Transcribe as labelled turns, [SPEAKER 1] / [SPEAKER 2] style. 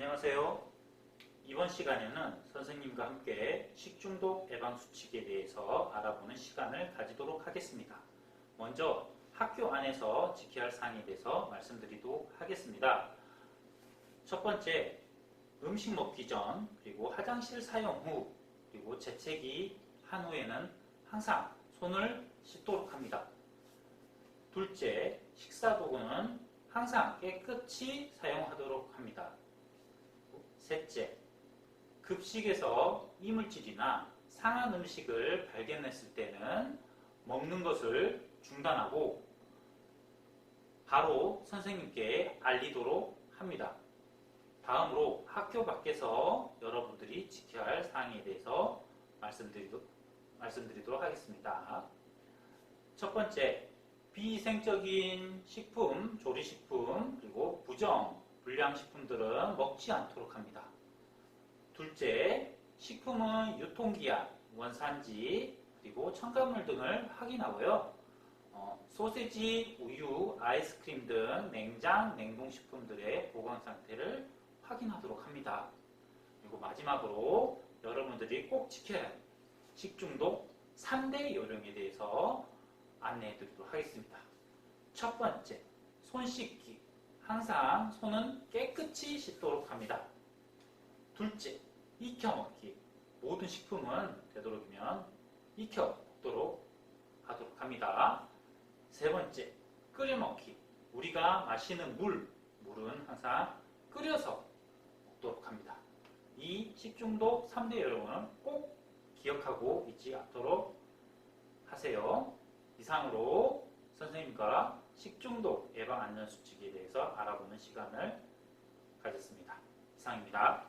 [SPEAKER 1] 안녕하세요. 이번 시간에는 선생님과 함께 식중독 예방 수칙에 대해서 알아보는 시간을 가지도록 하겠습니다. 먼저 학교 안에서 지켜야 할 사항에 대해서 말씀드리도록 하겠습니다. 첫 번째, 음식 먹기 전, 그리고 화장실 사용 후, 그리고 재채기 한 후에는 항상 손을 씻도록 합니다. 둘째, 식사 도구는 항상 깨끗이 사용하도록 합니다. 셋째, 급식에서 이물질이나 상한 음식을 발견했을 때는 먹는 것을 중단하고 바로 선생님께 알리도록 합니다. 다음으로 학교 밖에서 여러분들이 지켜야 할 사항에 대해서 말씀드리도, 말씀드리도록 하겠습니다. 첫 번째, 비위생적인 식품, 조리식품, 그리고 부정, 불량식품들은 먹지 않도록 합니다. 둘째, 식품은 유통기한, 원산지, 그리고 첨가물 등을 확인하고요. 어, 소세지, 우유, 아이스크림 등 냉장, 냉동식품들의 보관 상태를 확인하도록 합니다. 그리고 마지막으로 여러분들이 꼭 지켜야 할 식중독 3대 요령에 대해서 안내해 드리도록 하겠습니다. 첫 번째, 손 씻기. 항상 손은 깨끗이 씻도록 합니다. 둘째, 익혀 먹기. 모든 식품은 되도록이면 익혀 먹도록 하도록 합니다. 세 번째, 끓여 먹기. 우리가 마시는 물, 물은 항상 끓여서 먹도록 합니다. 이 식중독 3대 요령은 꼭 기억하고 잊지 않도록 하세요. 이상으로 선생님과 식중독 예방 안전 수칙에 대해서 알아보는 시간을 가졌습니다. 이상입니다.